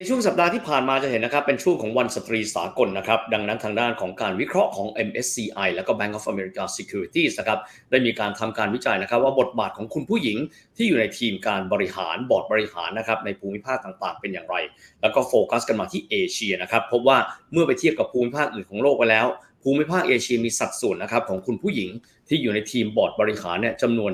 ในช่วงสัปดาห์ที่ผ่านมาจะเห็นนะครับ เป็นช่วงของวันสตรีสากลนะครับ ดังนั้นทางด้านของการวิเคราะห์ของ MSCI แล้วก็ Bank of America Securities นะครับ ได้มีการทำการวิจัยนะครับ ว่าบทบาทของคุณผู้หญิงที่อยู่ในทีมการบริหารบอร์ดบริหารนะครับในภูมิภาคต่างๆ เป็นอย่างไร แล้วก็โฟกัสกันมาที่เอเชียนะครับพบว่าเมื่อไปเทียบกับภูมิภาคอื่นของโลกไปแล้ว ภูมิภาคเอเชียมีสัดส่วนนะครับของคุณผู้หญิงที่อยู่ในทีมบอร์ดบริหารเนี่ยจำนวน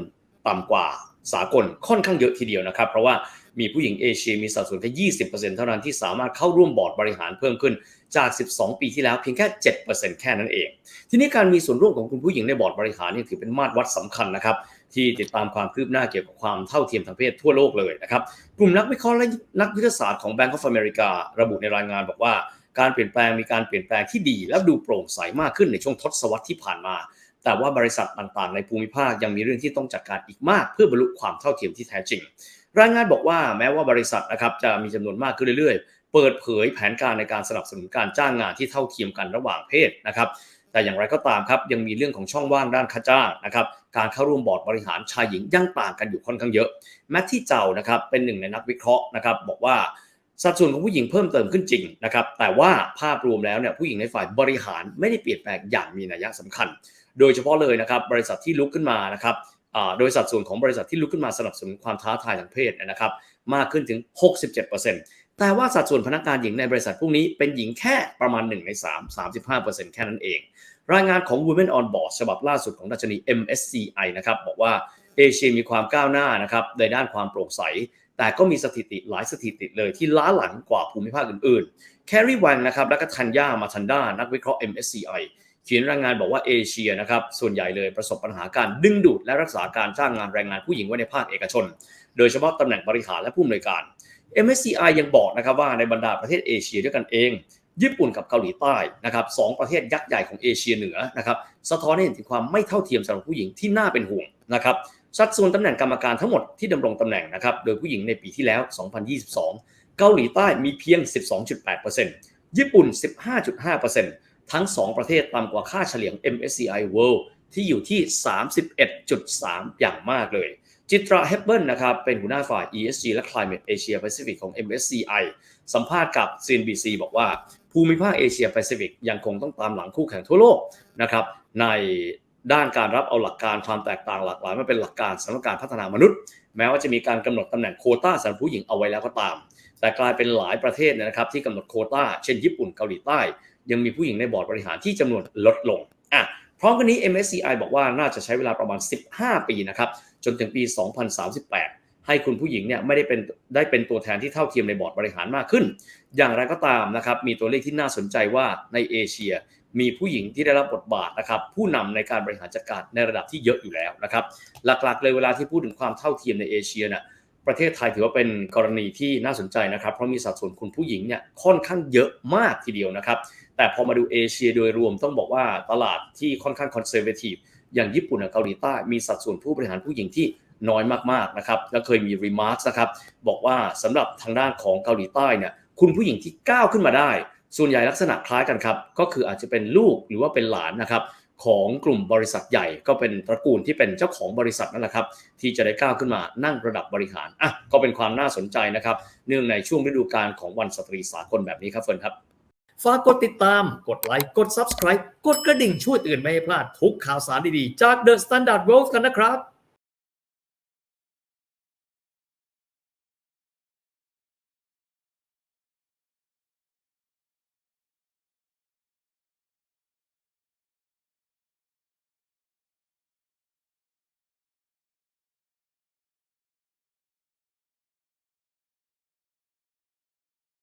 ต่ำกว่า สากลค่อนข้างเยอะทีเดียวนะครับ เพราะว่ามีผู้หญิงเอเชียมีสัดส่วนแค่ 20%เท่านั้นที่สามารถเข้าร่วมบอร์ดบริหารเพิ่มขึ้นจาก 12 ปีที่แล้วเพียงแค่ 7%แค่นั้นเอง ทีนี้การมีส่วนร่วมของคุณผู้หญิงในบอร์ดบริหารนี่ถือเป็นมาตรวัดสำคัญนะครับ ที่ติดตามความคืบหน้าเกี่ยวกับความเท่าเทียมทางเพศทั่วโลกเลยนะครับ กลุ่มนักวิเคราะห์และนักวิทยาศาสตร์ของ Bank of America ระบุในรายงานบอกว่าการเปลี่ยนแปลงมีการเปลี่ยนแปลงที่ดี และดูโปร่งใสมากขึ้นในช่วงทศวรรษที่ผ่านมา แต่ว่าบริษัทต่างๆ ในภูมิภาคยังมีเรื่องที่ต้องจัดการอีกมาก เพื่อบรรลุความเท่าเทียมที่แท้จริง รายงานบอกว่าแม้ว่าบริษัทนะครับจะมีจำนวนมากขึ้นเรื่อยๆ เปิดเผยแผนการในการสนับสนุนการจ้างงานที่เท่าเทียมกันระหว่างเพศนะครับแต่อย่างไรก็ตามครับยังมีเรื่องของช่องว่างด้านค่าจ้างนะครับการเข้าร่วมบอร์ดบริหารชายหญิงยังต่างกันอยู่ค่อนข้างเยอะแมทที่เจ้านะครับเป็นหนึ่งในนักวิเคราะห์นะครับบอกว่า สัดส่วนของผู้หญิงเพิ่มเติมขึ้นจริงนะครับ แต่ว่าภาพรวมแล้วเนี่ยผู้หญิงในฝ่ายบริหารไม่ได้เปลี่ยนแปลงอย่างมีนัยสำคัญ โดยเฉพาะเลยนะครับบริษัทที่ลุกขึ้นมานะครับโดยสัดส่วนของบริษัทที่ลุกขึ้นมาสนับสนุนความท้าทายทางเพศนยนะครับมากขึ้นถึง 67%แต่ว่าสัดส่วนพนักงานหญิงในบริษัทพวกนี้เป็นหญิงแค่ประมาณ 1 ใน 3 35%แค่นั้นเอง รายงานของ Women on Board ฉบับล่าสุดของดัชนี MSCI นะครับบอกว่าเอเชียมีความก้าวหน้านะครับในด้านความโปร่งใส แต่ก็มีสถิติหลายสถิติเลยที่ล้าหลังกว่าภูมิภาคอื่นๆ แคร์รีวังนะครับและก็ทันยามาทันดานักวิเคราะห์ MSCI เขียนรายงานบอกว่าเอเชียนะครับส่วนใหญ่เลยประสบปัญหาการดึงดูดและรักษาการจ้างงานแรงงานผู้หญิงไว้ในภาคเอกชน โดยเฉพาะตำแหน่งบริหารและผู้อำนวยการ MSCI ยังบอกนะครับว่าในบรรดาประเทศเอเชียด้วยกันเอง ญี่ปุ่นกับเกาหลีใต้นะครับสองประเทศยักษ์ใหญ่ของเอเชียเหนือนะครับสะท้อนให้เห็นถึงความไม่เท่าเทียมสำหรับผู้หญิงที่น่าเป็นห่วงนะครับ สัดส่วนตำแหน่งกรรมการทั้งหมดที่ดำรงตำแหน่งนะครับโดยผู้หญิงในปีที่แล้ว 2022 เกาหลีใต้มีเพียง 12.8%ญี่ปุ่น 15.5%ทั้ง 2 ประเทศต่ำกว่าค่าเฉลี่ย MSCI World ที่อยู่ที่ 31.3 อย่างมากเลย จิตราเฮปเบิลนะครับเป็นหัวหน้าฝ่าย ESG และ Climate Asia Pacific ของ MSCI สัมภาษณ์กับ CNBC บอกว่าภูมิภาคเอเชียแปซิฟิกยังคงต้องตามหลังคู่แข่งทั่วโลกนะครับใน ด้านการรับเอาหลักการความแตกต่างหลากหลายมาเป็นหลักการสำหรับการพัฒนามนุษย์ แม้ว่าจะมีการกำหนดตำแหน่งโคต้าสำหรับผู้หญิงเอาไว้แล้วก็ตาม แต่กลายเป็นหลายประเทศนะครับที่กำหนดโคต้าเช่นญี่ปุ่นเกาหลีใต้ ยังมีผู้หญิงในบอร์ดบริหารที่จำนวนลดลงอะพร้อมกันนี้ MSCI บอกว่าน่าจะใช้เวลาประมาณ 15 ปีนะครับจนถึงปี 2038 ให้คุณผู้หญิงเนี่ยไม่ได้เป็นได้เป็นตัวแทนที่เท่าเทียมในบอร์ดบริหารมากขึ้น อย่างไรก็ตามนะครับมีตัวเลขที่น่าสนใจว่าในเอเชีย มีผู้หญิงที่ได้รับบทบาทนะครับผู้นำในการบริหารจัดการในระดับที่เยอะอยู่แล้วนะครับหลักๆเลยเวลาที่พูดถึงความเท่าเทียมในเอเชียเนี่ยประเทศไทยถือว่าเป็นกรณีที่น่าสนใจนะครับ เพราะมีสัดส่วนคุณผู้หญิงเนี่ยค่อนข้างเยอะมากทีเดียวนะครับ แต่พอมาดูเอเชียโดยรวมต้องบอกว่าตลาดที่ค่อนข้างคอนเซอร์เวทีฟอย่างญี่ปุ่นกับเกาหลีใต้มีสัดส่วนผู้บริหารผู้หญิงที่น้อยมากๆนะครับแล้วเคยมีรีมาร์คนะครับบอกว่าสำหรับทางด้านของเกาหลีใต้เนี่ยคุณผู้หญิงที่ก้าวขึ้นมาได้ ส่วนใหญ่ลักษณะคล้ายกันครับ ก็คืออาจจะเป็นลูกหรือว่าเป็นหลานนะครับของกลุ่มบริษัทใหญ่ก็เป็นตระกูลที่เป็นเจ้าของบริษัทนั่นแหละครับ ที่จะได้ก้าวขึ้นมานั่งระดับบริหารอะก็เป็นความน่าสนใจนะครับ เนื่องในช่วงฤดูกาลของวันสตรีสากลแบบนี้ครับเฟิร์นครับฝากกดติดตาม กดไลค์ กด Subscribe กดกระดิ่งช่วยเตือนไม่ให้พลาดทุกข่าวสารดีๆ จาก The Standard World กันนะครับ